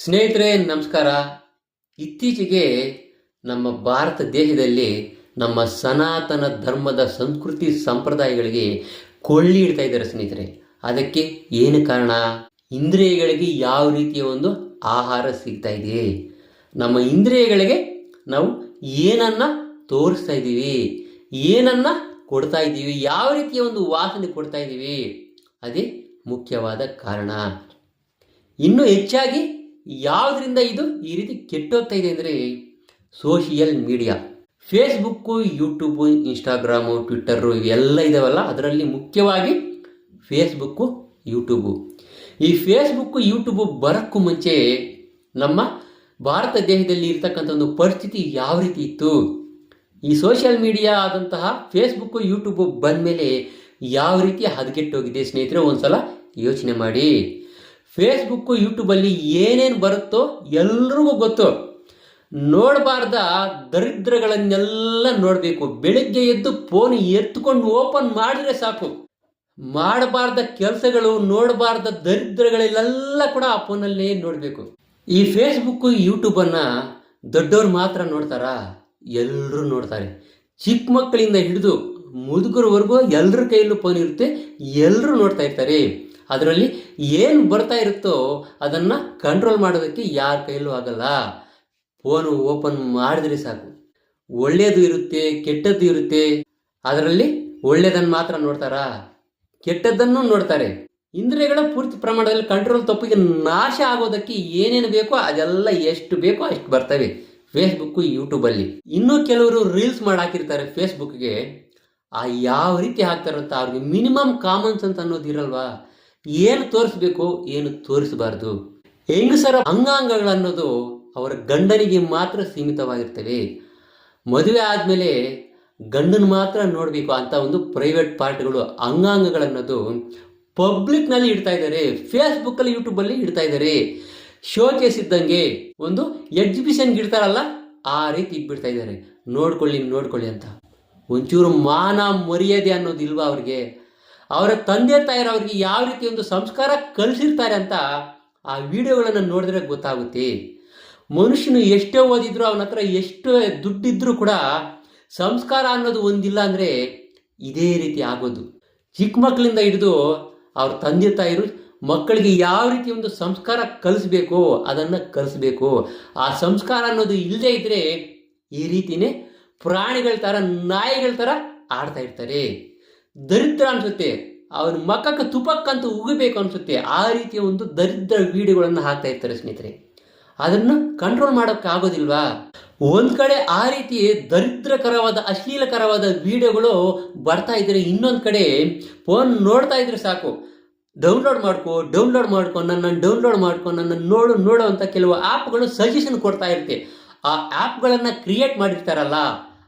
ಸ್ನೇಹಿತರೆ, ನಮಸ್ಕಾರ. ಇತ್ತೀಚೆಗೆ ನಮ್ಮ ಭಾರತ ದೇಶದಲ್ಲಿ ನಮ್ಮ ಸನಾತನ ಧರ್ಮದ ಸಂಸ್ಕೃತಿ ಸಂಪ್ರದಾಯಗಳಿಗೆ ಕೊಳ್ಳಿ ಇಡ್ತಾ ಇದ್ದಾರೆ ಸ್ನೇಹಿತರೆ. ಅದಕ್ಕೆ ಏನು ಕಾರಣ? ಇಂದ್ರಿಯಗಳಿಗೆ ಯಾವ ರೀತಿಯ ಒಂದು ಆಹಾರ ಸಿಗ್ತಾ ಇದೆ? ನಮ್ಮ ಇಂದ್ರಿಯಗಳಿಗೆ ನಾವು ಏನನ್ನ ತೋರಿಸ್ತಾ ಇದ್ದೀವಿ? ಏನನ್ನ ಕೊಡ್ತಾ ಇದ್ದೀವಿ? ಯಾವ ರೀತಿಯ ಒಂದು ವಾಸನೆ ಕೊಡ್ತಾ ಇದ್ದೀವಿ? ಅದೇ ಮುಖ್ಯವಾದ ಕಾರಣ. ಇನ್ನೂ ಹೆಚ್ಚಾಗಿ ಯಾವುದರಿಂದ ಇದು ಈ ರೀತಿ ಕೆಟ್ಟೋಗ್ತಾ ಇದೆ ಅಂದರೆ social media Facebook YouTube Instagram Twitter ಇವೆಲ್ಲ ಇದಾವಲ್ಲ, ಅದರಲ್ಲಿ ಮುಖ್ಯವಾಗಿ ಫೇಸ್ಬುಕ್ಕು ಯೂಟ್ಯೂಬು ಈ ಫೇಸ್ಬುಕ್ಕು ಯೂಟ್ಯೂಬು ಬರೋಕ್ಕೂ ಮುಂಚೆ ನಮ್ಮ ಭಾರತ ದೇಶದಲ್ಲಿ ಇರ್ತಕ್ಕಂಥ ಒಂದು ಪರಿಸ್ಥಿತಿ ಯಾವ ರೀತಿ ಇತ್ತು? ಈ ಸೋಷಿಯಲ್ ಮೀಡಿಯಾ ಆದಂತಹ ಫೇಸ್ಬುಕ್ಕು ಯೂಟ್ಯೂಬು ಬಂದಮೇಲೆ ಯಾವ ರೀತಿ ಹದಗೆಟ್ಟೋಗಿದೆ ಸ್ನೇಹಿತರೆ ಒಂದು ಸಲ ಯೋಚನೆ ಮಾಡಿ. ಫೇಸ್ಬುಕ್ಕು ಯೂಟ್ಯೂಬಲ್ಲಿ ಏನೇನು ಬರುತ್ತೋ ಎಲ್ರಿಗೂ ಗೊತ್ತು. ನೋಡಬಾರ್ದ ದರಿದ್ರಗಳನ್ನೆಲ್ಲ ನೋಡಬೇಕು. ಬೆಳಿಗ್ಗೆ ಎದ್ದು ಫೋನ್ ಎತ್ಕೊಂಡು ಓಪನ್ ಮಾಡಿದ್ರೆ ಸಾಕು. ಮಾಡಬಾರ್ದ ಕೆಲಸಗಳು, ನೋಡಬಾರ್ದ ದರಿದ್ರಗಳಲ್ಲೆಲ್ಲ ಕೂಡ ಆ ಫೋನಲ್ಲೇ ನೋಡಬೇಕು. ಈ ಫೇಸ್ಬುಕ್ಕು ಯೂಟ್ಯೂಬನ್ನು ದೊಡ್ಡವ್ರು ಮಾತ್ರ ನೋಡ್ತಾರಾ? ಎಲ್ಲರೂ ನೋಡ್ತಾರೆ. ಚಿಕ್ಕ ಮಕ್ಕಳಿಂದ ಹಿಡಿದು ಮುದುಕರವರೆಗೂ ಎಲ್ಲರ ಕೈಯಲ್ಲೂ ಫೋನ್ ಇರುತ್ತೆ. ಎಲ್ಲರೂ ನೋಡ್ತಾ ಇರ್ತಾರೆ. ಅದರಲ್ಲಿ ಏನು ಬರ್ತಾ ಇರುತ್ತೋ ಅದನ್ನು ಕಂಟ್ರೋಲ್ ಮಾಡೋದಕ್ಕೆ ಯಾರ ಕೈಲೂ ಆಗಲ್ಲ. ಫೋನು ಓಪನ್ ಮಾಡಿದ್ರೆ ಸಾಕು. ಒಳ್ಳೆಯದು ಇರುತ್ತೆ, ಕೆಟ್ಟದ್ದು ಇರುತ್ತೆ. ಅದರಲ್ಲಿ ಒಳ್ಳೆಯದನ್ನು ಮಾತ್ರ ನೋಡ್ತಾರಾ? ಕೆಟ್ಟದ್ದನ್ನು ನೋಡ್ತಾರೆ. ಇಂದ್ರಿಯಗಳ ಪೂರ್ತಿ ಪ್ರಮಾಣದಲ್ಲಿ ಕಂಟ್ರೋಲ್ ತಪ್ಪಿಗೆ ನಾಶ ಆಗೋದಕ್ಕೆ ಏನೇನು ಬೇಕೋ ಅದೆಲ್ಲ ಎಷ್ಟು ಬೇಕೋ ಅಷ್ಟು ಬರ್ತವೆ. ಫೇಸ್ಬುಕ್ಕು ಯೂಟ್ಯೂಬಲ್ಲಿ ಇನ್ನೂ ಕೆಲವರು ರೀಲ್ಸ್ ಮಾಡಿ ಹಾಕಿರ್ತಾರೆ ಫೇಸ್ಬುಕ್ಗೆ ಆ ಯಾವ ರೀತಿ ಹಾಕ್ತಾರಂತ ಅವ್ರಿಗೆ ಮಿನಿಮಮ್ ಕಾಮನ್ಸ್ ಅಂತ ಅನ್ನೋದು ಇರಲ್ವಾ? ಏನು ತೋರಿಸ್ಬೇಕು, ಏನು ತೋರಿಸಬಾರ್ದು? ಹೆಂಗಸರ ಅಂಗಾಂಗಗಳನ್ನೋದು ಅವರ ಗಂಡನಿಗೆ ಮಾತ್ರ ಸೀಮಿತವಾಗಿರ್ತವೆ. ಮದುವೆ ಆದಮೇಲೆ ಗಂಡನ ಮಾತ್ರ ನೋಡಬೇಕು ಅಂತ ಒಂದು ಪ್ರೈವೇಟ್ ಪಾರ್ಟ್ಗಳು ಅಂಗಾಂಗಗಳನ್ನೋದು ಪಬ್ಲಿಕ್ನಲ್ಲಿ ಇಡ್ತಾ ಇದ್ದಾರೆ ಫೇಸ್ಬುಕ್ಕಲ್ಲಿ ಯೂಟ್ಯೂಬಲ್ಲಿ ಇಡ್ತಾ ಇದ್ದಾರೆ. ಶೋಕೇಸ್ ಇದ್ದಂಗೆ ಒಂದು ಎಕ್ಸಿಬಿಷನ್ಗೆ ಇಡ್ತಾರಲ್ಲ, ಆ ರೀತಿ ಇಟ್ಬಿಡ್ತಾ ಇದ್ದಾರೆ. ನೋಡ್ಕೊಳ್ಳಿ ನೋಡ್ಕೊಳ್ಳಿ ಅಂತ. ಒಂಚೂರು ಮಾನ ಮರ್ಯಾದೆ ಅನ್ನೋದು ಇಲ್ವಾ ಅವ್ರಿಗೆ? ಅವರ ತಂದೆ ತಾಯಿರು ಅವ್ರಿಗೆ ಯಾವ ರೀತಿ ಒಂದು ಸಂಸ್ಕಾರ ಕಲಿಸಿರ್ತಾರೆ ಅಂತ ಆ ವಿಡಿಯೋಗಳನ್ನು ನೋಡಿದ್ರೆ ಗೊತ್ತಾಗುತ್ತೆ. ಮನುಷ್ಯನು ಎಷ್ಟೇ ಓದಿದ್ರು ಅವನ ಹತ್ರ ಎಷ್ಟೇ ದುಡ್ಡಿದ್ರೂ ಕೂಡ ಸಂಸ್ಕಾರ ಅನ್ನೋದು ಒಂದಿಲ್ಲ ಅಂದರೆ ಇದೇ ರೀತಿ ಆಗೋದು. ಚಿಕ್ಕ ಮಕ್ಕಳಿಂದ ಹಿಡಿದು ಅವ್ರ ತಂದೆ ತಾಯಿರು ಮಕ್ಕಳಿಗೆ ಯಾವ ರೀತಿ ಒಂದು ಸಂಸ್ಕಾರ ಕಲಿಸ್ಬೇಕು ಅದನ್ನು ಕಲಿಸ್ಬೇಕು. ಆ ಸಂಸ್ಕಾರ ಅನ್ನೋದು ಇಲ್ಲದೆ ಇದ್ದರೆ ಈ ರೀತಿನೇ ಪ್ರಾಣಿಗಳ ಥರ ನಾಯಿಗಳ ಥರ ಆಡ್ತಾ ಇರ್ತಾರೆ. ದರಿದ್ರ ಅನ್ಸುತ್ತೆ. ಅವ್ರ ಮಕ್ಕಕ್ಕೆ ತುಪಕ್ಕಂತ ಉಗಬೇಕು ಅನ್ಸುತ್ತೆ. ಆ ರೀತಿಯ ಒಂದು ದರಿದ್ರ ವಿಡಿಯೋಗಳನ್ನು ಹಾಕ್ತಾ ಇರ್ತಾರೆ ಸ್ನೇಹಿತರೆ. ಅದನ್ನು ಕಂಟ್ರೋಲ್ ಮಾಡೋಕ್ಕೆ ಆಗೋದಿಲ್ವಾ? ಒಂದು ಕಡೆ ಆ ರೀತಿ ದರಿದ್ರಕರವಾದ, ಅಶ್ಲೀಲಕರವಾದ ವಿಡಿಯೋಗಳು ಬರ್ತಾ ಇದ್ದರೆ ಇನ್ನೊಂದು ಕಡೆ ಫೋನ್ ನೋಡ್ತಾ ಇದ್ರೆ ಸಾಕು. ಡೌನ್ಲೋಡ್ ಮಾಡ್ಕೊ ಡೌನ್ಲೋಡ್ ಮಾಡ್ಕೊ ನನ್ನನ್ನು ಡೌನ್ಲೋಡ್ ಮಾಡ್ಕೊ ನನ್ನನ್ನು ನೋಡು ನೋಡು ಅಂತ ಕೆಲವು ಆ್ಯಪ್ಗಳು ಸಜೆಷನ್ ಕೊಡ್ತಾ ಇರುತ್ತೆ. ಆ ಆ್ಯಪ್ಗಳನ್ನು ಕ್ರಿಯೇಟ್ ಮಾಡಿರ್ತಾರಲ್ಲ.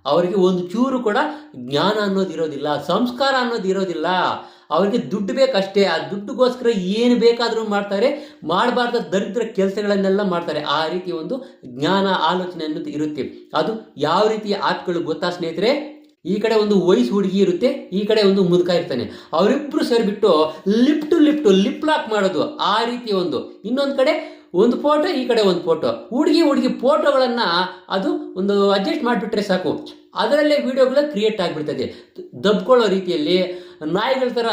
ಅವರಿಗೆ ಒಂದು ಚೂರು ಕೂಡ ಜ್ಞಾನ ಅನ್ನೋದು ಇರೋದಿಲ್ಲ, ಸಂಸ್ಕಾರ ಅನ್ನೋದು ಇರೋದಿಲ್ಲ. ಅವರಿಗೆ ದುಡ್ಡು ಬೇಕಷ್ಟೇ, ಆ ದುಡ್ಡುಗೋಸ್ಕರ ಏನು ಬೇಕಾದರೂ ಮಾಡ್ತಾರೆ, ಮಾಡಬಾರ್ದ ದರಿದ್ರ ಕೆಲಸಗಳನ್ನೆಲ್ಲ ಮಾಡ್ತಾರೆ. ಆ ರೀತಿ ಒಂದು ಜ್ಞಾನ ಆಲೋಚನೆ ಅನ್ನೋದು ಇರುತ್ತೆ. ಅದು ಯಾವ ರೀತಿಯ ಆಪ್ಗಳು ಗೊತ್ತಾ ಸ್ನೇಹಿತರೆ? ಈ ಕಡೆ ಒಂದು ವಯಸ್ಸು ಹುಡುಗಿ ಇರುತ್ತೆ, ಈ ಕಡೆ ಒಂದು ಮುದುಕ ಇರ್ತಾನೆ. ಅವರಿಬ್ಬರು ಸೇರಿಬಿಟ್ಟು lip to lip to lip lock ಮಾಡೋದು, ಆ ರೀತಿ ಒಂದು. ಇನ್ನೊಂದು ಕಡೆ ಒಂದು ಫೋಟೋ ಈ ಕಡೆ ಒಂದು ಫೋಟೋ ಹುಡುಗಿ ಹುಡುಗಿ ಫೋಟೋಗಳನ್ನು ಅದು ಒಂದು ಅಡ್ಜಸ್ಟ್ ಮಾಡಿಬಿಟ್ರೆ ಸಾಕು. ಅದರಲ್ಲೇ ವೀಡಿಯೋಗಳು ಕ್ರಿಯೇಟ್ ಆಗಿಬಿಡ್ತದೆ. ದಬ್ಕೊಳ್ಳೋ ರೀತಿಯಲ್ಲಿ, ನಾಯಿಗಳ ಥರ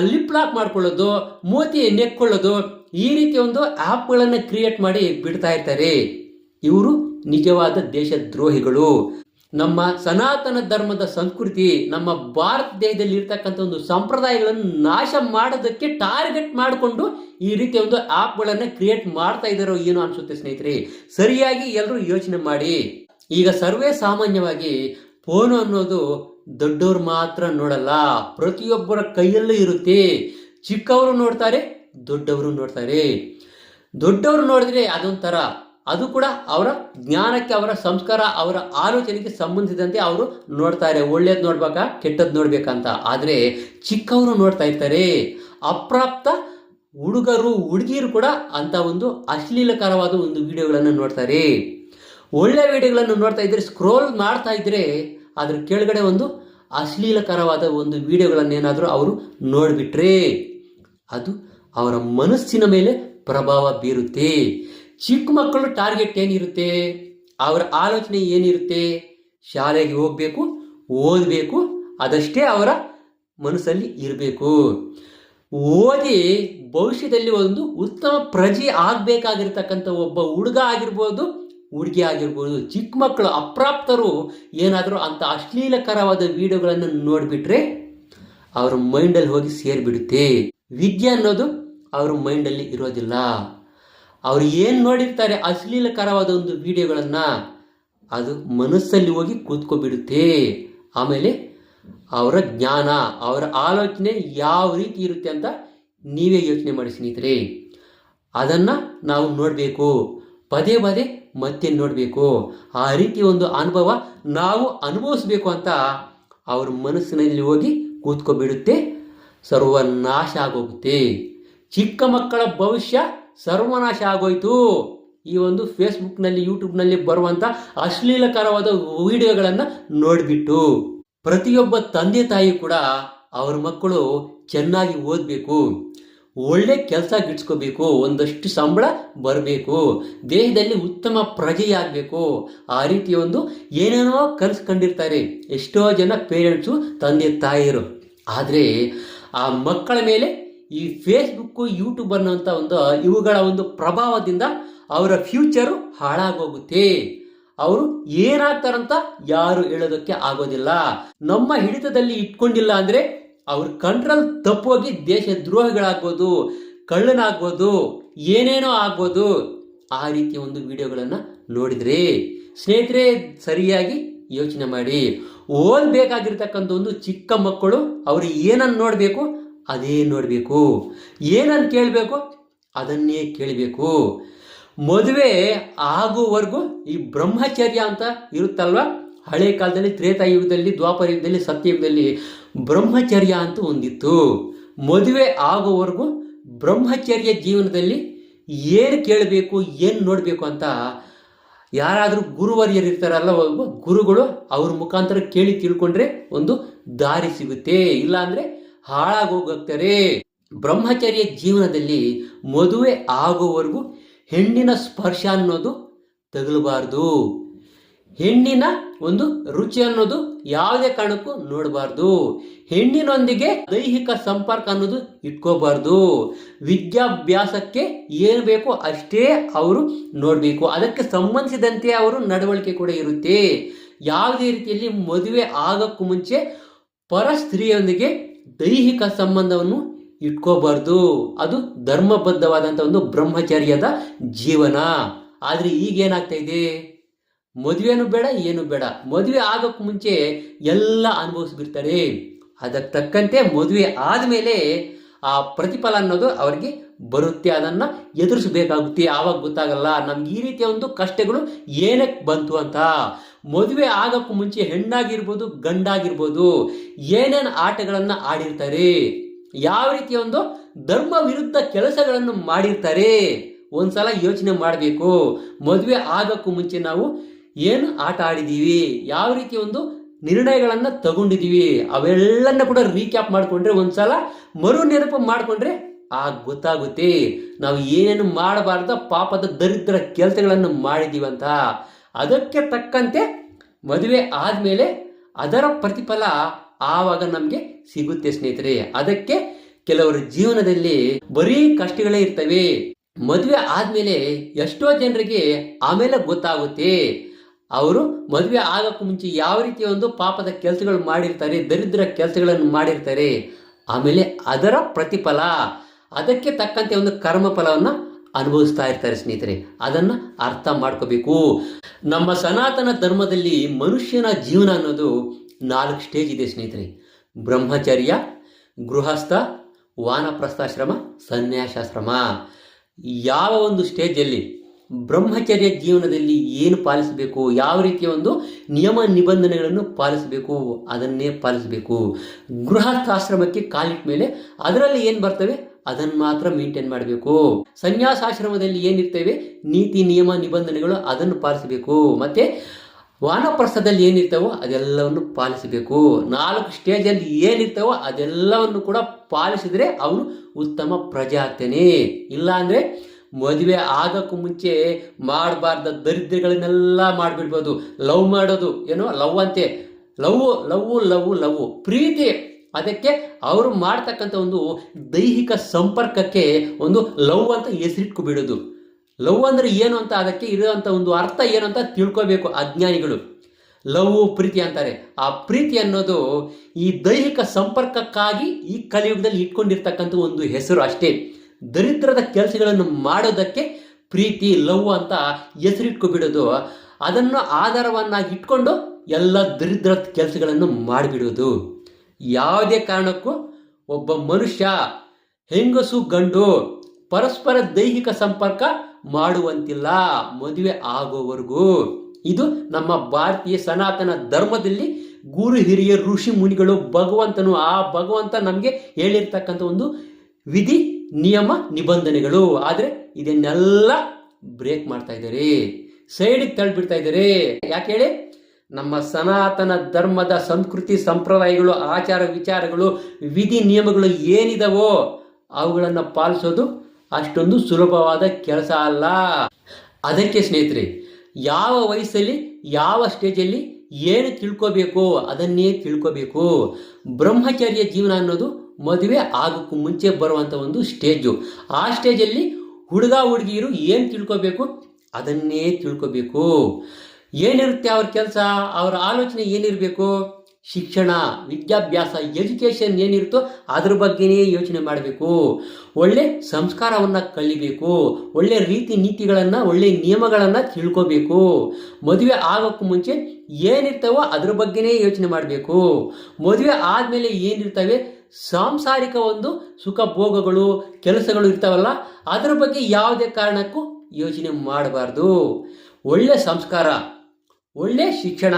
ಲಿಪ್ ಲಾಕ್ ಮಾಡ್ಕೊಳ್ಳೋದು, ಮೂತಿ ನೆಕ್ಕೊಳ್ಳೋದು, ಈ ರೀತಿ ಒಂದು ಆ್ಯಪ್ಗಳನ್ನು ಕ್ರಿಯೇಟ್ ಮಾಡಿ ಬಿಡ್ತಾ ಇರ್ತಾರೆ. ಇವರು ನಿಜವಾದ ದೇಶದ್ರೋಹಿಗಳು. ನಮ್ಮ ಸನಾತನ ಧರ್ಮದ ಸಂಸ್ಕೃತಿ, ನಮ್ಮ ಭಾರತ ದೇಶದಲ್ಲಿ ಇರ್ತಕ್ಕಂಥ ಒಂದು ಸಂಪ್ರದಾಯಗಳನ್ನು ನಾಶ ಮಾಡೋದಕ್ಕೆ ಟಾರ್ಗೆಟ್ ಮಾಡಿಕೊಂಡು ಈ ರೀತಿಯ ಒಂದು ಆ್ಯಪ್ಗಳನ್ನು ಕ್ರಿಯೇಟ್ ಮಾಡ್ತಾ ಇದ್ದಾರೋ ಏನೋ ಅನಿಸುತ್ತೆ ಸ್ನೇಹಿತರೆ. ಸರಿಯಾಗಿ ಎಲ್ಲರೂ ಯೋಚನೆ ಮಾಡಿ. ಈಗ ಸರ್ವೇ ಸಾಮಾನ್ಯವಾಗಿ ಫೋನು ಅನ್ನೋದು ದೊಡ್ಡವರು ಮಾತ್ರ ನೋಡಲ್ಲ. ಪ್ರತಿಯೊಬ್ಬರ ಕೈಯಲ್ಲೂ ಇರುತ್ತೆ. ಚಿಕ್ಕವರು ನೋಡ್ತಾರೆ, ದೊಡ್ಡವರು ನೋಡ್ತಾರೆ. ದೊಡ್ಡವರು ನೋಡಿದ್ರೆ ಅದೊಂಥರ ಅದು ಕೂಡ ಅವರ ಜ್ಞಾನಕ್ಕೆ, ಅವರ ಸಂಸ್ಕಾರ, ಅವರ ಆಲೋಚನೆಗೆ ಸಂಬಂಧಿಸಿದಂತೆ ಅವರು ನೋಡ್ತಾರೆ ಒಳ್ಳೇದು ನೋಡ್ಬೇಕಾ ಕೆಟ್ಟದ್ದು ನೋಡ್ಬೇಕಂತ. ಆದರೆ ಚಿಕ್ಕವರು ನೋಡ್ತಾ ಇರ್ತಾರೆ. ಅಪ್ರಾಪ್ತ ಹುಡುಗರು, ಹುಡುಗಿಯರು ಕೂಡ ಅಂತ ಒಂದು ಅಶ್ಲೀಲಕರವಾದ ಒಂದು ವಿಡಿಯೋಗಳನ್ನು ನೋಡ್ತಾರೆ. ಒಳ್ಳೆ ವಿಡಿಯೋಗಳನ್ನು ನೋಡ್ತಾ ಇದ್ರೆ ಸ್ಕ್ರೋಲ್ ಮಾಡ್ತಾ ಇದ್ರೆ ಅದ್ರ ಕೆಳಗಡೆ ಒಂದು ಅಶ್ಲೀಲಕರವಾದ ಒಂದು ವಿಡಿಯೋಗಳನ್ನೇನಾದರೂ ಅವರು ನೋಡಿಬಿಟ್ರೆ ಅದು ಅವರ ಮನಸ್ಸಿನ ಮೇಲೆ ಪ್ರಭಾವ ಬೀರುತ್ತೆ. ಚಿಕ್ಕ ಮಕ್ಕಳು ಟಾರ್ಗೆಟ್ ಏನಿರುತ್ತೆ? ಅವರ ಆಲೋಚನೆ ಏನಿರುತ್ತೆ? ಶಾಲೆಗೆ ಹೋಗಬೇಕು, ಓದಬೇಕು, ಅದಷ್ಟೇ ಅವರ ಮನಸ್ಸಲ್ಲಿ ಇರಬೇಕು. ಓದಿ ಭವಿಷ್ಯದಲ್ಲಿ ಒಂದು ಉತ್ತಮ ಪ್ರಜೆ ಆಗಬೇಕಾಗಿರ್ತಕ್ಕಂಥ ಒಬ್ಬ ಹುಡುಗ ಆಗಿರ್ಬೋದು, ಹುಡುಗಿ ಆಗಿರ್ಬೋದು, ಚಿಕ್ಕ ಮಕ್ಕಳು ಅಪ್ರಾಪ್ತರು ಏನಾದರೂ ಅಂಥ ಅಶ್ಲೀಲಕರವಾದ ವಿಡಿಯೋಗಳನ್ನು ನೋಡಿಬಿಟ್ರೆ ಅವ್ರ ಮೈಂಡಲ್ಲಿ ಹೋಗಿ ಸೇರಿಬಿಡುತ್ತೆ. ವಿದ್ಯೆ ಅನ್ನೋದು ಅವ್ರ ಮೈಂಡಲ್ಲಿ ಇರೋದಿಲ್ಲ. ಅವ್ರು ಏನು ನೋಡಿರ್ತಾರೆ ಅಶ್ಲೀಲಕರವಾದ ಒಂದು ವಿಡಿಯೋಗಳನ್ನು, ಅದು ಮನಸ್ಸಲ್ಲಿ ಹೋಗಿ ಕೂತ್ಕೊಬಿಡುತ್ತೆ. ಆಮೇಲೆ ಅವರ ಜ್ಞಾನ, ಅವರ ಆಲೋಚನೆ ಯಾವ ರೀತಿ ಇರುತ್ತೆ ಅಂತ ನೀವೇ ಯೋಚನೆ ಮಾಡಿ ಸ್ನೇಹಿತರೆ. ಅದನ್ನು ನಾವು ನೋಡಬೇಕು. ಪದೇ ಪದೇ ಮತ್ತೆ ನೋಡಬೇಕು. ಆ ರೀತಿ ಒಂದು ಅನುಭವ ನಾವು ಅನುಭವಿಸ್ಬೇಕು ಅಂತ ಅವ್ರ ಮನಸ್ಸಿನಲ್ಲಿ ಹೋಗಿ ಕೂತ್ಕೊಬಿಡುತ್ತೆ. ಸರ್ವನಾಶ ಆಗೋಗುತ್ತೆ. ಚಿಕ್ಕ ಮಕ್ಕಳ ಭವಿಷ್ಯ ಸರ್ವನಾಶ ಆಗೋಯ್ತು ಈ ಒಂದು ಫೇಸ್ಬುಕ್ನಲ್ಲಿ, ಯೂಟ್ಯೂಬ್ನಲ್ಲಿ ಬರುವಂಥ ಅಶ್ಲೀಲಕರವಾದ ವಿಡಿಯೋಗಳನ್ನು ನೋಡಿಬಿಟ್ಟು ಪ್ರತಿಯೊಬ್ಬ ತಂದೆ ತಾಯಿ ಕೂಡ ಅವ್ರ ಮಕ್ಕಳು ಚೆನ್ನಾಗಿ ಓದಬೇಕು. ಒಳ್ಳೆ ಕೆಲಸ ಗಿಡ್ಸ್ಕೋಬೇಕು. ಒಂದಷ್ಟು ಸಂಬಳ ಬರಬೇಕು. ದೇಹದಲ್ಲಿ ಉತ್ತಮ ಪ್ರಜೆಯಾಗಬೇಕು. ಆ ರೀತಿ ಒಂದು ಏನೇನೋ ಕನಸು ಎಷ್ಟೋ ಜನ ಪೇರೆಂಟ್ಸು ತಂದೆ ತಾಯಿಯರು. ಆದರೆ ಆ ಮಕ್ಕಳ ಮೇಲೆ ಈ ಫೇಸ್ಬುಕ್ಕು ಯೂಟ್ಯೂಬ್ ಅನ್ನೋಂಥ ಒಂದು ಇವುಗಳ ಒಂದು ಪ್ರಭಾವದಿಂದ ಅವರ ಫ್ಯೂಚರು ಹಾಳಾಗೋಗುತ್ತೆ. ಅವರು ಏನಾಗ್ತಾರಂತ ಯಾರು ಹೇಳೋದಕ್ಕೆ ಆಗೋದಿಲ್ಲ. ನಮ್ಮ ಹಿಡಿತದಲ್ಲಿ ಇಟ್ಕೊಂಡಿಲ್ಲ ಅಂದ್ರೆ ಅವ್ರ ಕಂಟ್ರೋಲ್ ತಪ್ಪೋಗಿ ದೇಶ ದ್ರೋಹಿಗಳಾಗ್ಬೋದು, ಕಳ್ಳನಾಗ್ಬೋದು, ಏನೇನೋ ಆಗ್ಬೋದು. ಆ ರೀತಿಯ ಒಂದು ವಿಡಿಯೋಗಳನ್ನು ನೋಡಿದ್ರಿ ಸ್ನೇಹಿತರೆ ಸರಿಯಾಗಿ ಯೋಚನೆ ಮಾಡಿ. ಓದ್ಬೇಕಾಗಿರ್ತಕ್ಕಂಥ ಒಂದು ಚಿಕ್ಕ ಮಕ್ಕಳು ಅವರು ಏನನ್ನು ನೋಡಬೇಕು ಅದೇ ನೋಡಬೇಕು? ಏನನ್ನು ಕೇಳಬೇಕು? ಅದನ್ನೇ ಕೇಳಬೇಕು. ಮದುವೆ ಆಗುವವರೆಗೂ ಈ ಬ್ರಹ್ಮಚರ್ಯ ಅಂತ ಇರುತ್ತಲ್ವ? ಹಳೆ ಕಾಲದಲ್ಲಿ ತ್ರೇತಾಯುಗದಲ್ಲಿ ದ್ವಾಪರ ಯುಗದಲ್ಲಿ ಸತ್ಯಯುಗದಲ್ಲಿ ಬ್ರಹ್ಮಚರ್ಯ ಅಂತ ಒಂದಿತ್ತು. ಮದುವೆ ಆಗುವವರೆಗೂ ಬ್ರಹ್ಮಚರ್ಯ ಜೀವನದಲ್ಲಿ ಏನು ಕೇಳಬೇಕು, ಏನು ನೋಡಬೇಕು ಅಂತ ಯಾರಾದರೂ ಗುರುವರ್ಯರು ಇರ್ತಾರಲ್ಲ, ಗುರುಗಳು ಅವ್ರ ಮುಖಾಂತರ ಕೇಳಿ ತಿಳ್ಕೊಂಡ್ರೆ ಒಂದು ದಾರಿ ಸಿಗುತ್ತೆ. ಇಲ್ಲಾಂದ್ರೆ ಹಾಳಾಗೋಗ್ತಾರೆ ಬ್ರಹ್ಮಚರ್ಯ ಜೀವನದಲ್ಲಿ ಮದುವೆ ಆಗೋವರೆಗೂ ಹೆಣ್ಣಿನ ಸ್ಪರ್ಶ ಅನ್ನೋದು ತಗಲಬಾರ್ದು. ಹೆಣ್ಣಿನ ಒಂದು ರುಚಿ ಅನ್ನೋದು ಯಾವುದೇ ಕಾರಣಕ್ಕೂ ನೋಡಬಾರ್ದು. ಹೆಣ್ಣಿನೊಂದಿಗೆ ದೈಹಿಕ ಸಂಪರ್ಕ ಅನ್ನೋದು ಇಟ್ಕೋಬಾರ್ದು. ವಿದ್ಯಾಭ್ಯಾಸಕ್ಕೆ ಏನು ಬೇಕೋ ಅಷ್ಟೇ ಅವರು ನೋಡಬೇಕು. ಅದಕ್ಕೆ ಸಂಬಂಧಿಸಿದಂತೆ ಅವರು ನಡವಳಿಕೆ ಕೂಡ ಇರುತ್ತೆ. ಯಾವುದೇ ರೀತಿಯಲ್ಲಿ ಮದುವೆ ಆಗೋಕ್ಕೂ ಮುಂಚೆ ಪರ ಸ್ತ್ರೀಯೊಂದಿಗೆ ದೈಹಿಕ ಸಂಬಂಧವನ್ನು ಇಟ್ಕೋಬಾರ್ದು. ಅದು ಧರ್ಮಬದ್ಧವಾದಂಥ ಒಂದು ಬ್ರಹ್ಮಚರ್ಯದ ಜೀವನ. ಆದರೆ ಈಗೇನಾಗ್ತಾ ಇದೆ? ಮದುವೆನೂ ಬೇಡ, ಏನು ಬೇಡ. ಮದುವೆ ಆಗೋಕ್ಕೆ ಮುಂಚೆ ಎಲ್ಲ ಅನುಭವಿಸ್ಬಿಡ್ತಾರೆ. ಅದಕ್ಕೆ ತಕ್ಕಂತೆ ಮದುವೆ ಆದಮೇಲೆ ಆ ಪ್ರತಿಫಲ ಅನ್ನೋದು ಅವರಿಗೆ ಬರುತ್ತೆ. ಅದನ್ನು ಎದುರಿಸಬೇಕಾಗುತ್ತೆ. ಆವಾಗ ಗೊತ್ತಾಗಲ್ಲ. ನಮ್ಗೆ ಈ ರೀತಿಯ ಒಂದು ಕಷ್ಟಗಳು ಏನಕ್ಕೆ ಬಂತು ಅಂತ. ಮದುವೆ ಆಗೋಕ್ಕೂ ಮುಂಚೆ ಹೆಣ್ಣಾಗಿರ್ಬೋದು, ಗಂಡಾಗಿರ್ಬೋದು, ಏನೇನು ಆಟಗಳನ್ನು ಆಡಿರ್ತಾರೆ, ಯಾವ ರೀತಿಯ ಒಂದು ಧರ್ಮ ವಿರುದ್ಧ ಕೆಲಸಗಳನ್ನು ಮಾಡಿರ್ತಾರೆ, ಒಂದ್ಸಲ ಯೋಚನೆ ಮಾಡಬೇಕು. ಮದುವೆ ಆಗೋಕ್ಕೂ ಮುಂಚೆ ನಾವು ಏನು ಆಟ ಆಡಿದ್ದೀವಿ ಯಾವ ರೀತಿ ಒಂದು ನಿರ್ಣಯಗಳನ್ನು ತಗೊಂಡಿದ್ದೀವಿ ಅವೆಲ್ಲನ್ನ ಕೂಡ ರೀಕ್ಯಾಪ್ ಮಾಡಿಕೊಂಡ್ರೆ, ಒಂದ್ಸಲ ಮರು ನೆನಪು ಮಾಡಿಕೊಂಡ್ರೆ ಆಗ ಗೊತ್ತಾಗುತ್ತೆ. ನಾವು ಏನೇನು ಮಾಡಬಾರ್ದ, ಪಾಪದ ದರಿದ್ರ ಕೆಲಸಗಳನ್ನು ಮಾಡಿದ್ದೀವಂತ ಅದಕ್ಕೆ ತಕ್ಕಂತೆ ಮದುವೆ ಆದಮೇಲೆ ಅದರ ಪ್ರತಿಫಲ ಆವಾಗ ನಮಗೆ ಸಿಗುತ್ತೆ ಸ್ನೇಹಿತರೆ. ಅದಕ್ಕೆ ಕೆಲವರ ಜೀವನದಲ್ಲಿ ಬರೀ ಕಷ್ಟಗಳೇ ಇರ್ತವೆ. ಮದುವೆ ಆದಮೇಲೆ ಎಷ್ಟೋ ಜನರಿಗೆ ಆಮೇಲೆ ಗೊತ್ತಾಗುತ್ತೆ. ಅವರು ಮದುವೆ ಆಗೋಕ್ಕೂ ಮುಂಚೆ ಯಾವ ರೀತಿಯ ಒಂದು ಪಾಪದ ಕೆಲಸಗಳು ಮಾಡಿರ್ತಾರೆ, ದರಿದ್ರ ಕೆಲಸಗಳನ್ನು ಮಾಡಿರ್ತಾರೆ. ಆಮೇಲೆ ಅದರ ಪ್ರತಿಫಲ, ಅದಕ್ಕೆ ತಕ್ಕಂತೆ ಒಂದು ಕರ್ಮ ಫಲವನ್ನು ಅನುಭವಿಸ್ತಾ ಇರ್ತಾರೆ ಸ್ನೇಹಿತರೆ. ಅದನ್ನು ಅರ್ಥ ಮಾಡ್ಕೋಬೇಕು. ನಮ್ಮ ಸನಾತನ ಧರ್ಮದಲ್ಲಿ ಮನುಷ್ಯನ ಜೀವನ ಅನ್ನೋದು ನಾಲ್ಕು ಸ್ಟೇಜ್ ಇದೆ ಸ್ನೇಹಿತರೆ. ಬ್ರಹ್ಮಚರ್ಯ, ಗೃಹಸ್ಥ, ವಾನಪ್ರಸ್ಥಾಶ್ರಮ, ಸನ್ಯಾಸಾಶ್ರಮ. ಯಾವ ಒಂದು ಸ್ಟೇಜಲ್ಲಿ ಬ್ರಹ್ಮಚರ್ಯ ಜೀವನದಲ್ಲಿ ಏನು ಪಾಲಿಸಬೇಕು, ಯಾವ ರೀತಿಯ ಒಂದು ನಿಯಮ ನಿಬಂಧನೆಗಳನ್ನು ಪಾಲಿಸಬೇಕು, ಅದನ್ನೇ ಪಾಲಿಸಬೇಕು. ಗೃಹಸ್ಥಾಶ್ರಮಕ್ಕೆ ಕಾಲಿಟ್ಟ ಮೇಲೆ ಅದರಲ್ಲಿ ಏನು ಬರ್ತವೆ? ಅದನ್ನು ಮಾತ್ರ ಮೇಂಟೈನ್ ಮಾಡಬೇಕು. ಸನ್ಯಾಸಾಶ್ರಮದಲ್ಲಿ ಏನಿರ್ತವೆ? ನೀತಿ, ನಿಯಮ, ನಿಬಂಧನೆಗಳು ಅದನ್ನು ಪಾಲಿಸಬೇಕು. ಮತ್ತೆ ವಾನಪ್ರಸ್ಥದಲ್ಲಿ ಏನಿರ್ತಾವೋ ಅದೆಲ್ಲವನ್ನು ಪಾಲಿಸಬೇಕು. ನಾಲ್ಕು ಸ್ಟೇಜಲ್ಲಿ ಏನಿರ್ತಾವೋ ಅದೆಲ್ಲವನ್ನು ಕೂಡ ಪಾಲಿಸಿದರೆ ಅವನು ಉತ್ತಮ ಪ್ರಜಾತನೆ ಇಲ್ಲ ಅಂದರೆ ಮದುವೆ ಆಗೋಕ್ಕೂ ಮುಂಚೆ ಮಾಡಬಾರ್ದ ದರಿದ್ರಗಳನ್ನೆಲ್ಲ ಮಾಡಿಬಿಡ್ಬೋದು. ಲವ್ ಮಾಡೋದು, ಏನೋ ಲವ್ ಅಂತೆ. ಲವ್ ಲವ್ ಲವ್ ಲವ್, ಪ್ರೀತಿ. ಅದಕ್ಕೆ ಅವರು ಮಾಡ್ತಕ್ಕಂಥ ಒಂದು ದೈಹಿಕ ಸಂಪರ್ಕಕ್ಕೆ ಒಂದು ಲವ್ ಅಂತ ಹೆಸರಿಟ್ಕೊಬಿಡೋದು ಲವ್ ಅಂದರೆ ಏನು ಅಂತ ಅದಕ್ಕೆ ಇರುವಂಥ ಒಂದು ಅರ್ಥ ಏನು ಅಂತ ತಿಳ್ಕೋಬೇಕು ಅಜ್ಞಾನಿಗಳು. ಲವ್, ಪ್ರೀತಿ ಅಂತಾರೆ. ಆ ಪ್ರೀತಿ ಅನ್ನೋದು ಈ ದೈಹಿಕ ಸಂಪರ್ಕಕ್ಕಾಗಿ ಈ ಕಲಿಯುಗದಲ್ಲಿ ಇಟ್ಕೊಂಡಿರ್ತಕ್ಕಂಥ ಒಂದು ಹೆಸರು ಅಷ್ಟೇ. ದರಿದ್ರದ ಕೆಲಸಗಳನ್ನು ಮಾಡೋದಕ್ಕೆ ಪ್ರೀತಿ, ಲವ್ ಅಂತ ಹೆಸರಿಟ್ಕೊಬಿಡೋದು ಅದನ್ನು ಆಧಾರವನ್ನಾಗಿ ಇಟ್ಕೊಂಡು ಎಲ್ಲ ದರಿದ್ರ ಕೆಲಸಗಳನ್ನು ಮಾಡಿಬಿಡೋದು. ಯಾವುದೇ ಕಾರಣಕ್ಕೂ ಒಬ್ಬ ಮನುಷ್ಯ ಹೆಂಗಸು ಗಂಡು ಪರಸ್ಪರ ದೈಹಿಕ ಸಂಪರ್ಕ ಮಾಡುವಂತಿಲ್ಲ. ಮದುವೆ ಆಗೋವರೆಗೂ. ಇದು ನಮ್ಮ ಭಾರತೀಯ ಸನಾತನ ಧರ್ಮದಲ್ಲಿ ಗುರು, ಹಿರಿಯ, ಋಷಿ, ಮುನಿಗಳು, ಭಗವಂತನು, ಆ ಭಗವಂತ ನಮಗೆ ಹೇಳಿರ್ತಕ್ಕಂಥ ಒಂದು ವಿಧಿ, ನಿಯಮ, ನಿಬಂಧನೆಗಳು. ಆದರೆ ಇದನ್ನೆಲ್ಲ ಬ್ರೇಕ್ ಮಾಡ್ತಾ ಇದ್ದಾರೆ. ಸೈಡಿಗೆ ತಳ್ಳಿಬಿಡ್ತಾ ಇದ್ದಾರೆ. ಯಾಕೆ ಹೇಳಿ? ನಮ್ಮ ಸನಾತನ ಧರ್ಮದ ಸಂಸ್ಕೃತಿ, ಸಂಪ್ರದಾಯಗಳು, ಆಚಾರ ವಿಚಾರಗಳು, ವಿಧಿ ನಿಯಮಗಳು ಏನಿದಾವೋ ಅವುಗಳನ್ನು ಪಾಲಿಸೋದು ಅಷ್ಟೊಂದು ಸುಲಭವಾದ ಕೆಲಸ ಅಲ್ಲ. ಅದಕ್ಕೆ ಸ್ನೇಹಿತರೆ, ಯಾವ ವಯಸ್ಸಲ್ಲಿ, ಯಾವ ಸ್ಟೇಜಲ್ಲಿ ಏನು ತಿಳ್ಕೋಬೇಕು ಅದನ್ನೇ ತಿಳ್ಕೋಬೇಕು. ಬ್ರಹ್ಮಚರ್ಯ ಜೀವನ ಅನ್ನೋದು ಮದುವೆ ಆಗೋಕ್ಕೂ ಮುಂಚೆ ಬರುವಂಥ ಒಂದು ಸ್ಟೇಜು. ಆ ಸ್ಟೇಜಲ್ಲಿ ಹುಡುಗ, ಹುಡುಗಿಯರು ಏನು ತಿಳ್ಕೋಬೇಕು ಅದನ್ನೇ ತಿಳ್ಕೋಬೇಕು. ಏನಿರುತ್ತೆ ಅವ್ರ ಕೆಲಸ? ಅವರ ಆಲೋಚನೆ ಏನಿರಬೇಕು? ಶಿಕ್ಷಣ, ವಿದ್ಯಾಭ್ಯಾಸ, ಎಜುಕೇಷನ್ ಏನಿರುತ್ತೋ ಅದ್ರ ಬಗ್ಗೆನೇ ಯೋಚನೆ ಮಾಡಬೇಕು. ಒಳ್ಳೆ ಸಂಸ್ಕಾರವನ್ನು ಕಲಿಬೇಕು ಒಳ್ಳೆ ರೀತಿ ನೀತಿಗಳನ್ನು, ಒಳ್ಳೆ ನಿಯಮಗಳನ್ನು ತಿಳ್ಕೋಬೇಕು. ಮದುವೆ ಆಗೋಕ್ಕೂ ಮುಂಚೆ ಏನಿರ್ತವೋ ಅದ್ರ ಬಗ್ಗೆನೇ ಯೋಚನೆ ಮಾಡಬೇಕು. ಮದುವೆ ಆದಮೇಲೆ ಏನಿರ್ತವೆ? ಸಾಂಸಾರಿಕ ಒಂದು ಸುಖ ಭೋಗಗಳು, ಕೆಲಸಗಳು ಇರ್ತಾವಲ್ಲ, ಅದರ ಬಗ್ಗೆ ಯಾವುದೇ ಕಾರಣಕ್ಕೂ ಯೋಚನೆ ಮಾಡಬಾರ್ದು. ಒಳ್ಳೆ ಸಂಸ್ಕಾರ ಒಳ್ಳೆ ಶಿಕ್ಷಣ,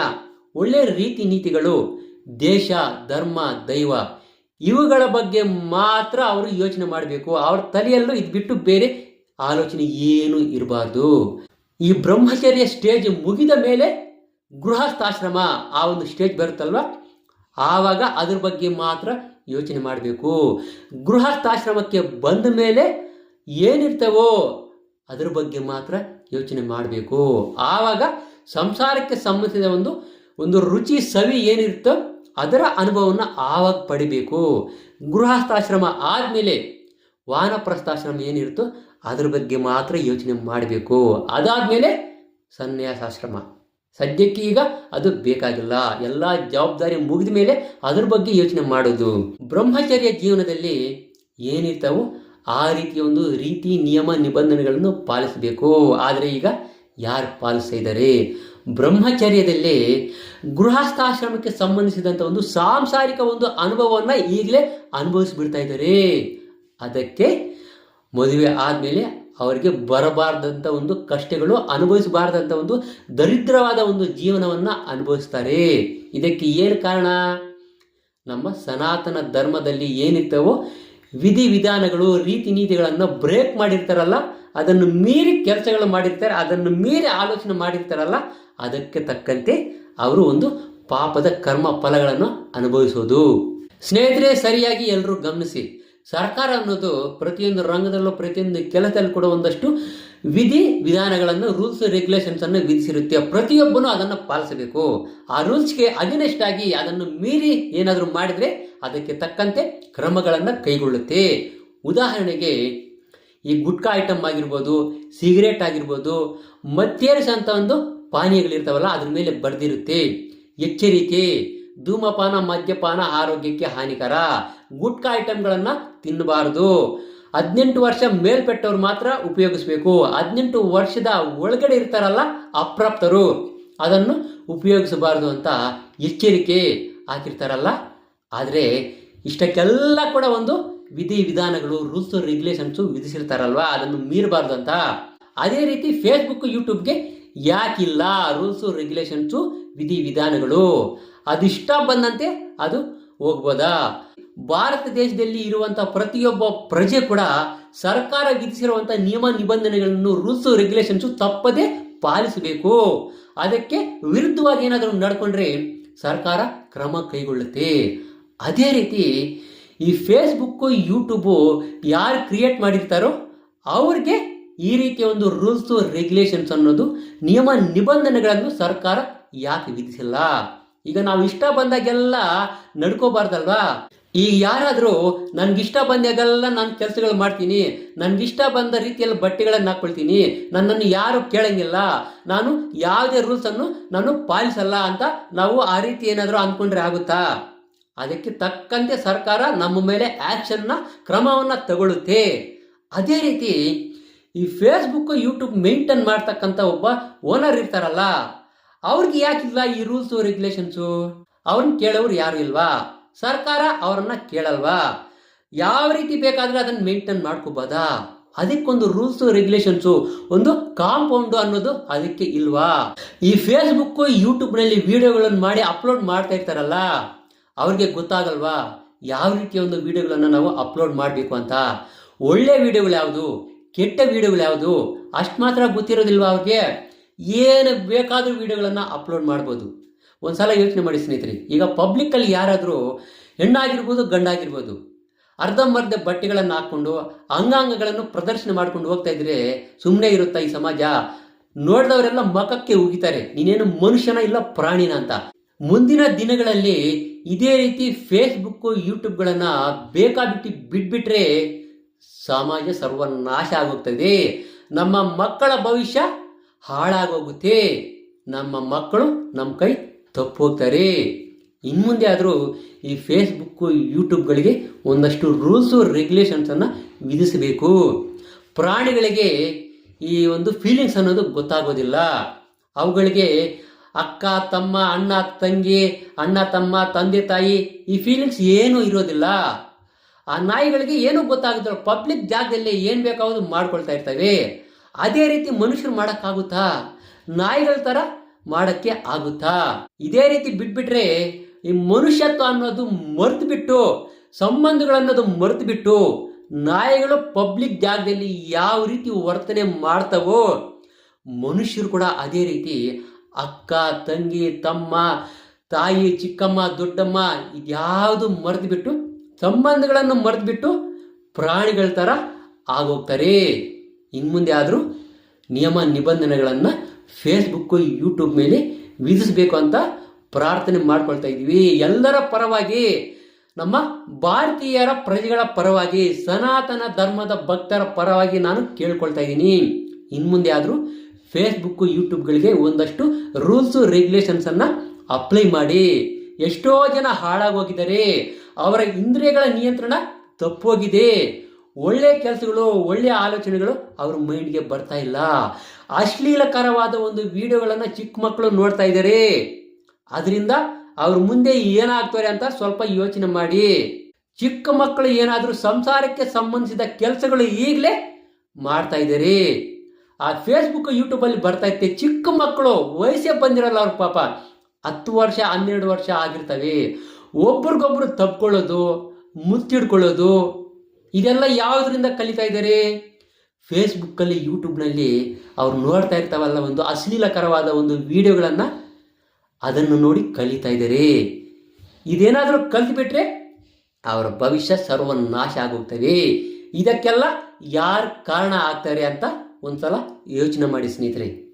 ಒಳ್ಳೆ ರೀತಿ ನೀತಿಗಳು, ದೇಶ, ಧರ್ಮ, ದೈವ, ಇವುಗಳ ಬಗ್ಗೆ ಮಾತ್ರ ಅವರು ಯೋಚನೆ ಮಾಡಬೇಕು. ಅವ್ರ ತಲೆಯಲ್ಲೂ ಇದು ಬಿಟ್ಟು ಬೇರೆ ಆಲೋಚನೆ ಏನು ಇರಬಾರ್ದು. ಈ ಬ್ರಹ್ಮಚರ್ಯ ಸ್ಟೇಜ್ ಮುಗಿದ ಮೇಲೆ ಗೃಹಸ್ಥಾಶ್ರಮ ಆ ಒಂದು ಸ್ಟೇಜ್ ಬರುತ್ತಲ್ವ? ಆವಾಗ ಅದ್ರ ಬಗ್ಗೆ ಮಾತ್ರ ಯೋಚನೆ ಮಾಡಬೇಕು. ಗೃಹಸ್ಥಾಶ್ರಮಕ್ಕೆ ಬಂದ ಮೇಲೆ ಏನಿರ್ತವೋ ಅದ್ರ ಬಗ್ಗೆ ಮಾತ್ರ ಯೋಚನೆ ಮಾಡಬೇಕು. ಆವಾಗ ಸಂಸಾರಕ್ಕೆ ಸಂಬಂಧಿಸಿದ ಒಂದು ಒಂದು ರುಚಿ, ಸವಿ ಏನಿರುತ್ತೋ ಅದರ ಅನುಭವವನ್ನು ಆವಾಗ ಪಡಿಬೇಕು. ಗೃಹಸ್ಥಾಶ್ರಮ ಆದಮೇಲೆ ವಾನಪ್ರಸ್ಥಾಶ್ರಮ ಏನಿರುತ್ತೋ ಅದ್ರ ಬಗ್ಗೆ ಮಾತ್ರ ಯೋಚನೆ ಮಾಡಬೇಕು. ಅದಾದಮೇಲೆ ಸನ್ಯಾಸಾಶ್ರಮ. ಸದ್ಯಕ್ಕೆ ಈಗ ಅದು ಬೇಕಾಗಿಲ್ಲ. ಎಲ್ಲ ಜವಾಬ್ದಾರಿ ಮುಗಿದ ಮೇಲೆ ಅದ್ರ ಬಗ್ಗೆ ಯೋಚನೆ ಮಾಡೋದು. ಬ್ರಹ್ಮಚರ್ಯ ಜೀವನದಲ್ಲಿ ಏನಿರ್ತಾವೋ ಆ ರೀತಿಯ ಒಂದು ರೀತಿ, ನಿಯಮ, ನಿಬಂಧನೆಗಳನ್ನು ಪಾಲಿಸಬೇಕು. ಆದರೆ ಈಗ ಯಾರು ಪಾಲಿಸ್ತಾ ಬ್ರಹ್ಮಚರ್ಯದಲ್ಲಿ ಗೃಹಸ್ಥಾಶ್ರಮಕ್ಕೆ ಸಂಬಂಧಿಸಿದಂಥ ಒಂದು ಸಾಂಸಾರಿಕ ಒಂದು ಅನುಭವವನ್ನು ಈಗಲೇ ಅನುಭವಿಸ್ಬಿಡ್ತಾ ಇದ್ದಾರೆ. ಅದಕ್ಕೆ ಮದುವೆ ಆದಮೇಲೆ ಅವರಿಗೆ ಬರಬಾರ್ದಂಥ ಒಂದು ಕಷ್ಟಗಳು ಅನುಭವಿಸಬಾರ್ದಂಥ ಒಂದು ದರಿದ್ರವಾದ ಒಂದು ಜೀವನವನ್ನು ಅನುಭವಿಸ್ತಾರೆ. ಇದಕ್ಕೆ ಏನು ಕಾರಣ? ನಮ್ಮ ಸನಾತನ ಧರ್ಮದಲ್ಲಿ ಏನಿರ್ತವೋ ವಿಧಿ ವಿಧಾನಗಳು ರೀತಿ ನೀತಿಗಳನ್ನು ಬ್ರೇಕ್ ಮಾಡಿರ್ತಾರಲ್ಲ, ಅದನ್ನು ಮೀರಿ ಕೆಲಸಗಳು ಮಾಡಿರ್ತಾರೆ, ಅದನ್ನು ಮೀರಿ ಆಲೋಚನೆ ಮಾಡಿರ್ತಾರಲ್ಲ, ಅದಕ್ಕೆ ತಕ್ಕಂತೆ ಅವರು ಒಂದು ಪಾಪದ ಕರ್ಮ ಫಲಗಳನ್ನು ಅನುಭವಿಸೋದು. ಸ್ನೇಹಿತರೆ, ಸರಿಯಾಗಿ ಎಲ್ಲರೂ ಗಮನಿಸಿ. ಸರ್ಕಾರ ಅನ್ನೋದು ಪ್ರತಿಯೊಂದು ರಂಗದಲ್ಲೂ ಪ್ರತಿಯೊಂದು ಕೆಲಸದಲ್ಲಿ ಕೂಡ ಒಂದಷ್ಟು ವಿಧಿ ವಿಧಾನಗಳನ್ನು ರೂಲ್ಸ್ ರೆಗ್ಯುಲೇಷನ್ಸ್ ಅನ್ನು ವಿಧಿಸಿರುತ್ತೆ. ಪ್ರತಿಯೊಬ್ಬನು ಅದನ್ನು ಪಾಲಿಸಬೇಕು. ಆ ರೂಲ್ಸ್ಗೆ ಅಗೇನೆಸ್ಟ್ ಆಗಿ ಅದನ್ನು ಮೀರಿ ಏನಾದರೂ ಮಾಡಿದರೆ ಅದಕ್ಕೆ ತಕ್ಕಂತೆ ಕ್ರಮಗಳನ್ನು ಕೈಗೊಳ್ಳುತ್ತೆ. ಉದಾಹರಣೆಗೆ, ಈ ಗುಟ್ಕಾ ಐಟಮ್ ಆಗಿರ್ಬೋದು ಸಿಗರೇಟ್ ಆಗಿರ್ಬೋದು ಮತ್ತೇರಿಸಂತ ಒಂದು ಪಾನೀಯಗಳಿರ್ತಾವಲ್ಲ ಅದ್ರ ಮೇಲೆ ಬರೆದಿರುತ್ತೆ. ಎಚ್ಚರಿಕೆ, ಧೂಮಪಾನ, ಮದ್ಯಪಾನ ಆರೋಗ್ಯಕ್ಕೆ ಹಾನಿಕರ. ಗುಟ್ಕಾ ಐಟಮ್ಗಳನ್ನು ತಿನ್ನಬಾರದು. ಹದಿನೆಂಟು ವರ್ಷ ಮೇಲ್ಪಟ್ಟವ್ರು ಮಾತ್ರ ಉಪಯೋಗಿಸ್ಬೇಕು. ಹದಿನೆಂಟು ವರ್ಷದ ಒಳಗಡೆ ಇರ್ತಾರಲ್ಲ ಅಪ್ರಾಪ್ತರು, ಅದನ್ನು ಉಪಯೋಗಿಸಬಾರದು ಅಂತ ಎಚ್ಚರಿಕೆ ಹಾಕಿರ್ತಾರಲ್ಲ. ಆದರೆ ಇಷ್ಟಕ್ಕೆಲ್ಲ ಕೂಡ ಒಂದು ವಿಧಿ ವಿಧಾನಗಳು, ರೂಲ್ಸ್ ರೆಗ್ಯುಲೇಷನ್ಸು ವಿಧಿಸಿರ್ತಾರಲ್ವಾ? ಅದನ್ನು ಮೀರಬಾರ್ದು ಅಂತ. ಅದೇ ರೀತಿ ಫೇಸ್ಬುಕ್ ಯೂಟ್ಯೂಬ್ಗೆ ಯಾಕಿಲ್ಲ ರೂಲ್ಸು ರೆಗ್ಯುಲೇಷನ್ಸು ವಿಧಿ ವಿಧಾನಗಳು. ಅದಿಷ್ಟ ಬಂದಂತೆ ಅದು ಹೋಗ್ಬೋದಾ? ಭಾರತ ದೇಶದಲ್ಲಿ ಇರುವಂಥ ಪ್ರತಿಯೊಬ್ಬ ಪ್ರಜೆ ಕೂಡ ಸರ್ಕಾರ ವಿಧಿಸಿರುವಂಥ ನಿಯಮ ನಿಬಂಧನೆಗಳನ್ನು, ರೂಲ್ಸ್ ರೆಗ್ಯುಲೇಷನ್ಸು ತಪ್ಪದೇ ಪಾಲಿಸಬೇಕು. ಅದಕ್ಕೆ ವಿರುದ್ಧವಾಗಿ ಏನಾದರೂ ನಡ್ಕೊಂಡ್ರೆ ಸರ್ಕಾರ ಕ್ರಮ ಕೈಗೊಳ್ಳುತ್ತೆ. ಅದೇ ರೀತಿ ಈ ಫೇಸ್ಬುಕ್ಕು ಯೂಟ್ಯೂಬು ಯಾರು ಕ್ರಿಯೇಟ್ ಮಾಡಿರ್ತಾರೋ ಅವ್ರಿಗೆ ಈ ರೀತಿಯ ಒಂದು ರೂಲ್ಸ್ ರೆಗ್ಯುಲೇಷನ್ಸ್ ಅನ್ನೋದು, ನಿಯಮ ನಿಬಂಧನೆಗಳನ್ನು ಸರ್ಕಾರ ಯಾಕೆ ವಿಧಿಸಿಲ್ಲ? ಈಗ ನಾವು ಇಷ್ಟ ಬಂದಾಗೆಲ್ಲ ನಡ್ಕೋಬಾರ್ದಲ್ವಾ? ಈಗ ಯಾರಾದರೂ ನನ್ಗಿಷ್ಟ ಬಂದಾಗೆಲ್ಲ ನಾನು ಕೆಲಸಗಳು ಮಾಡ್ತೀನಿ, ನನಗಿಷ್ಟ ಬಂದ ರೀತಿಯಲ್ಲಿ ಬಟ್ಟೆಗಳನ್ನು ಹಾಕ್ಕೊಳ್ತೀನಿ, ನನ್ನನ್ನು ಯಾರು ಕೇಳಂಗಿಲ್ಲ, ನಾನು ಯಾವುದೇ ರೂಲ್ಸನ್ನು ನಾನು ಪಾಲಿಸಲ್ಲ ಅಂತ ನಾವು ಆ ರೀತಿ ಏನಾದರೂ ಅಂದ್ಕೊಂಡ್ರೆ ಆಗುತ್ತಾ? ಅದಕ್ಕೆ ತಕ್ಕಂತೆ ಸರ್ಕಾರ ನಮ್ಮ ಮೇಲೆ ಆ್ಯಕ್ಷನ್ನ ಕ್ರಮವನ್ನು ತಗೊಳ್ಳುತ್ತೆ. ಅದೇ ರೀತಿ ಈ ಫೇಸ್ಬುಕ್ ಯೂಟ್ಯೂಬ್ ಮೇಂಟೈನ್ ಮಾಡ್ತಕ್ಕಂಥ ಒಬ್ಬ ಓನರ್ ಇರ್ತಾರಲ್ಲ, ಅವ್ರಿಗೆ ಯಾಕಿಲ್ಲ ಈ ರೂಲ್ಸು ರೆಗ್ಯುಲೇಷನ್ಸು ಅವ್ರನ್ನ ಕೇಳೋರು ಯಾರು ಇಲ್ವಾ? ಸರ್ಕಾರ ಅವರನ್ನ ಕೇಳಲ್ವಾ? ಯಾವ ರೀತಿ ಬೇಕಾದ್ರೆ ಅದನ್ನ ಮೇಂಟೈನ್ ಮಾಡ್ಕೋಬೋದಾ? ಅದಕ್ಕೊಂದು ರೂಲ್ಸ್ ರೆಗ್ಯುಲೇಷನ್ಸು ಒಂದು ಕಾಂಪೌಂಡು ಅನ್ನೋದು ಅದಕ್ಕೆ ಇಲ್ವಾ? ಈ ಫೇಸ್ಬುಕ್ ಯೂಟ್ಯೂಬ್ನಲ್ಲಿ ವಿಡಿಯೋಗಳನ್ನು ಮಾಡಿ ಅಪ್ಲೋಡ್ ಮಾಡ್ತಾ ಇರ್ತಾರಲ್ಲ, ಅವ್ರಿಗೆ ಗೊತ್ತಾಗಲ್ವಾ? ಯಾವ ರೀತಿಯ ಒಂದು ವಿಡಿಯೋಗಳನ್ನು ನಾವು ಅಪ್ಲೋಡ್ ಮಾಡಬೇಕು ಅಂತ? ಒಳ್ಳೆ ವಿಡಿಯೋಗಳು ಯಾವುದು? ಕೆಟ್ಟ ವಿಡಿಯೋಗಳು ಯಾವುದು? ಅಷ್ಟು ಮಾತ್ರ ಗೊತ್ತಿರೋದಿಲ್ವಾ ಅವ್ರಿಗೆ? ಏನು ಬೇಕಾದರೂ ವಿಡಿಯೋಗಳನ್ನು ಅಪ್ಲೋಡ್ ಮಾಡ್ಬೋದು. ಒಂದ್ಸಲ ಯೋಚನೆ ಮಾಡಿ ಸ್ನೇಹಿತರೆ, ಈಗ ಪಬ್ಲಿಕ್ಕಲ್ಲಿ ಯಾರಾದರೂ ಹೆಣ್ಣಾಗಿರ್ಬೋದು ಗಂಡಾಗಿರ್ಬೋದು ಅರ್ಧಂಬರ್ಧ ಬಟ್ಟೆಗಳನ್ನು ಹಾಕ್ಕೊಂಡು ಅಂಗಾಂಗಗಳನ್ನು ಪ್ರದರ್ಶನ ಮಾಡ್ಕೊಂಡು ಹೋಗ್ತಾ ಇದ್ರೆ ಸುಮ್ಮನೆ ಇರುತ್ತಾ ಈ ಸಮಾಜ? ನೋಡಿದವರೆಲ್ಲ ಮಖಕ್ಕೆ ಉಗಿತಾರೆ, ನೀನೇನು ಮನುಷ್ಯನ ಇಲ್ಲ ಪ್ರಾಣಿನ ಅಂತ. ಮುಂದಿನ ದಿನಗಳಲ್ಲಿ ಇದೇ ರೀತಿ ಫೇಸ್ಬುಕ್ ಯೂಟ್ಯೂಬ್ಗಳನ್ನು ಬೇಕಾಬಿಟ್ಟು ಬಿಟ್ಬಿಟ್ರೆ ಸಮಾಜ ಸರ್ವನಾಶ ಆಗುತ್ತದೆ ನಮ್ಮ ಮಕ್ಕಳ ಭವಿಷ್ಯ ಹಾಳಾಗೋಗುತ್ತೆ. ನಮ್ಮ ಮಕ್ಕಳು ನಮ್ಮ ಕೈ ತಪ್ಪು ಹೋಗ್ತಾರೆ. ಇನ್ಮುಂದೆ ಆದರೂ ಈ ಫೇಸ್ಬುಕ್ ಯೂಟ್ಯೂಬ್ಗಳಿಗೆ ಒಂದಷ್ಟು ರೂಲ್ಸು ರೆಗ್ಯುಲೇಷನ್ಸನ್ನು ವಿಧಿಸಬೇಕು. ಪ್ರಾಣಿಗಳಿಗೆ ಈ ಒಂದು ಫೀಲಿಂಗ್ಸ್ ಅನ್ನೋದು ಗೊತ್ತಾಗೋದಿಲ್ಲ. ಅವುಗಳಿಗೆ ಅಕ್ಕ, ತಮ್ಮ, ಅಣ್ಣ, ತಂಗಿ, ಅಣ್ಣ, ತಮ್ಮ, ತಂದೆ, ತಾಯಿ ಈ ಫೀಲಿಂಗ್ಸ್ ಏನೂ ಇರೋದಿಲ್ಲ. ಆ ನಾಯಿಗಳಿಗೆ ಏನೂ ಗೊತ್ತಾಗುತ್ತೆ ಪಬ್ಲಿಕ್ ಜಾಗದಲ್ಲಿ ಏನು ಬೇಕಾಗೋದು ಮಾಡ್ಕೊಳ್ತಾ ಇರ್ತವೆ. ಅದೇ ರೀತಿ ಮನುಷ್ಯರು ಮಾಡೋಕ್ಕಾಗುತ್ತಾ? ನಾಯಿಗಳ ಥರ ಮಾಡೋಕ್ಕೆ ಆಗುತ್ತಾ? ಇದೇ ರೀತಿ ಬಿಟ್ಬಿಟ್ರೆ ಈ ಮನುಷ್ಯತ್ವ ಅನ್ನೋದು ಮರೆತು ಬಿಟ್ಟು ಸಂಬಂಧಗಳನ್ನೋದು ಮರೆತು ಬಿಟ್ಟು ನಾಯಿಗಳು ಪಬ್ಲಿಕ್ ಜಾಗದಲ್ಲಿ ಯಾವ ರೀತಿ ವರ್ತನೆ ಮಾಡ್ತವೋ, ಮನುಷ್ಯರು ಕೂಡ ಅದೇ ರೀತಿ ಅಕ್ಕ, ತಂಗಿ, ತಮ್ಮ, ತಾಯಿ, ಚಿಕ್ಕಮ್ಮ, ದೊಡ್ಡಮ್ಮ ಇದ್ಯಾವುದು ಮರೆತು ಬಿಟ್ಟು ಸಂಬಂಧಗಳನ್ನು ಮರೆತು ಬಿಟ್ಟು ಪ್ರಾಣಿಗಳ ಥರ ಆಗೋಗ್ತಾರೆ. ಇನ್ಮುಂದೆ ಆದರೂ ನಿಯಮ ನಿಬಂಧನೆಗಳನ್ನು ಫೇಸ್ಬುಕ್ ಯೂಟ್ಯೂಬ್ ಮೇಲೆ ವಿಧಿಸಬೇಕು ಅಂತ ಪ್ರಾರ್ಥನೆ ಮಾಡ್ಕೊಳ್ತಾ ಇದ್ದೀವಿ. ಎಲ್ಲರ ಪರವಾಗಿ, ನಮ್ಮ ಭಾರತೀಯರ ಪ್ರಜೆಗಳ ಪರವಾಗಿ, ಸನಾತನ ಧರ್ಮದ ಭಕ್ತರ ಪರವಾಗಿ ನಾನು ಕೇಳ್ಕೊಳ್ತಾ ಇದ್ದೀನಿ. ಇನ್ಮುಂದೆ ಆದರೂ ಫೇಸ್ಬುಕ್ಕು ಯೂಟ್ಯೂಬ್ಗಳಿಗೆ ಒಂದಷ್ಟು ರೂಲ್ಸು ರೆಗ್ಯುಲೇಷನ್ಸನ್ನು ಅಪ್ಲೈ ಮಾಡಿ. ಎಷ್ಟೋ ಜನ ಹಾಳಾಗೋಗಿದ್ದಾರೆ. ಅವರ ಇಂದ್ರಿಯಗಳ ನಿಯಂತ್ರಣ ತಪ್ಪೋಗಿದೆ. ಒಳ್ಳೆ ಕೆಲಸಗಳು ಒಳ್ಳೆಯ ಆಲೋಚನೆಗಳು ಅವ್ರ ಮೈಂಡ್ಗೆ ಬರ್ತಾ ಇಲ್ಲ. ಅಶ್ಲೀಲಕರವಾದ ಒಂದು ವಿಡಿಯೋಗಳನ್ನು ಚಿಕ್ಕ ಮಕ್ಕಳು ನೋಡ್ತಾ ಇದ್ದಾರೆ. ಅದರಿಂದ ಅವ್ರ ಮುಂದೆ ಏನಾಗ್ತಾರೆ ಅಂತ ಸ್ವಲ್ಪ ಯೋಚನೆ ಮಾಡಿ. ಚಿಕ್ಕ ಮಕ್ಕಳು ಏನಾದರೂ ಸಂಸಾರಕ್ಕೆ ಸಂಬಂಧಿಸಿದ ಕೆಲಸಗಳು ಈಗಲೇ ಮಾಡ್ತಾ ಇದ್ದಾರೆ. ಆ ಫೇಸ್ಬುಕ್ ಯೂಟ್ಯೂಬಲ್ಲಿ ಬರ್ತಾ ಇತ್ತೆ ಚಿಕ್ಕ ಮಕ್ಕಳು ವಯಸ್ಸೇ ಬಂದಿರಲ್ಲ ಅವ್ರ ಪಾಪ. ಹತ್ತು ವರ್ಷ, ಹನ್ನೆರಡು ವರ್ಷ ಆಗಿರ್ತವೆ. ಒಬ್ರಿಗೊಬ್ರು ತಪ್ಕೊಳ್ಳೋದು, ಮುತ್ತಿಡ್ಕೊಳ್ಳೋದು, ಇದೆಲ್ಲ ಯಾವುದರಿಂದ ಕಲಿತಾ ಇದ್ದಾರೆ? ಫೇಸ್ಬುಕ್ಕಲ್ಲಿ, ಯೂಟ್ಯೂಬ್ನಲ್ಲಿ ಅವ್ರು ನೋಡ್ತಾ ಇರ್ತಾವಲ್ಲ ಒಂದು ಅಶ್ಲೀಲಕರವಾದ ಒಂದು ವಿಡಿಯೋಗಳನ್ನು, ಅದನ್ನು ನೋಡಿ ಕಲಿತಾ ಇದ್ದಾರೆ. ಇದೇನಾದರೂ ಕಲ್ತ್ಬಿಟ್ರೆ ಅವರ ಭವಿಷ್ಯ ಸರ್ವನಾಶ ಆಗೋಗ್ತವೆ ಇದಕ್ಕೆಲ್ಲ ಯಾರು ಕಾರಣ ಆಗ್ತಾರೆ ಅಂತ ಒಂದ್ಸಲ ಯೋಚನೆ ಮಾಡಿ ಸ್ನೇಹಿತರೆ.